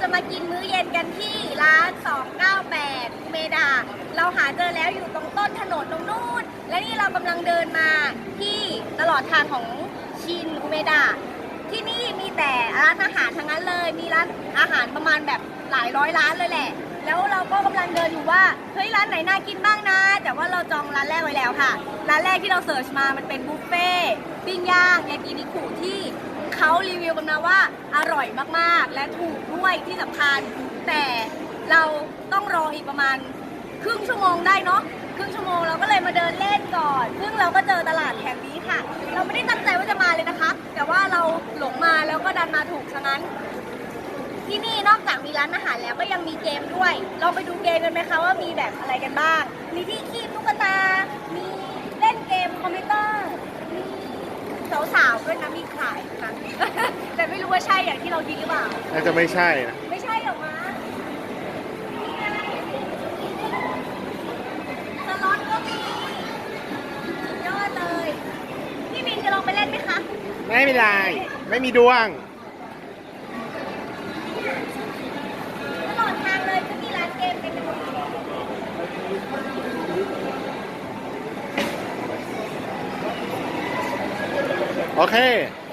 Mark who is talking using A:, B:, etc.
A: จะมากินมื้อเย็นกันที่ร้าน 298 เมดา เราหาเจอแล้วอยู่ตรงต้นถนนตรงนู้น และนี่เรากำลังเดินมาที่ตลอดทางของชินอุเมดา ที่นี่มีแต่ร้านอาหารทั้งนั้นเลย มีร้านอาหารประมาณแบบหลายร้อยร้านเลยแหละ แล้วเราก็กำลังเดินอยู่ว่า เฮ้ยร้านไหนน่ากินบ้างนะ แต่ว่าเราจองร้านแรกไว้แล้วค่ะ ร้านแรกที่เราเสิร์ชมา มันเป็นบุฟเฟ่ต์ปิ้งย่างยากินิคุที่ เขารีวิวกันมาว่าอร่อยมากๆ และถูกด้วยที่สำคัญ แต่เราต้องรออีกประมาณครึ่งชั่วโมงได้เนาะครึ่งชั่วโมงเราก็เลยมาเดินเล่นก่อน ซึ่งเราก็เจอตลาดแห่งนี้ค่ะ เราไม่ได้ตั้งใจว่าจะมาเลยนะคะ แต่ว่าเราหลงมาแล้วก็ดันมาถูกฉะนั้น ที่นี่นอกจากมีร้านอาหารแล้วก็ยังมีเกมด้วย เราไปดูเกมกันไหมคะว่ามีแบบอะไรกันบ้าง มีที่คีบตุ๊กตา มีเล่นเกมคอมพิวเตอร์ มี สาวๆด้วยนะมีขายนะแต่ไม่รู้ว่าใช่อย่างที่เราคิดหรือเปล่า
B: น่าจะไม่ใช่นะ
A: ไม่ใช่หรอกมั้งสล็อตก็มีสุดยอดเลย พี่บินจะลองไปเล่นไหมคะ
B: ไม่เป็นไร ไม่มีดวง
A: ตลอดทางเลยก็มีร้านเกมเป็นไปหมดเลย
B: โอเค
A: โ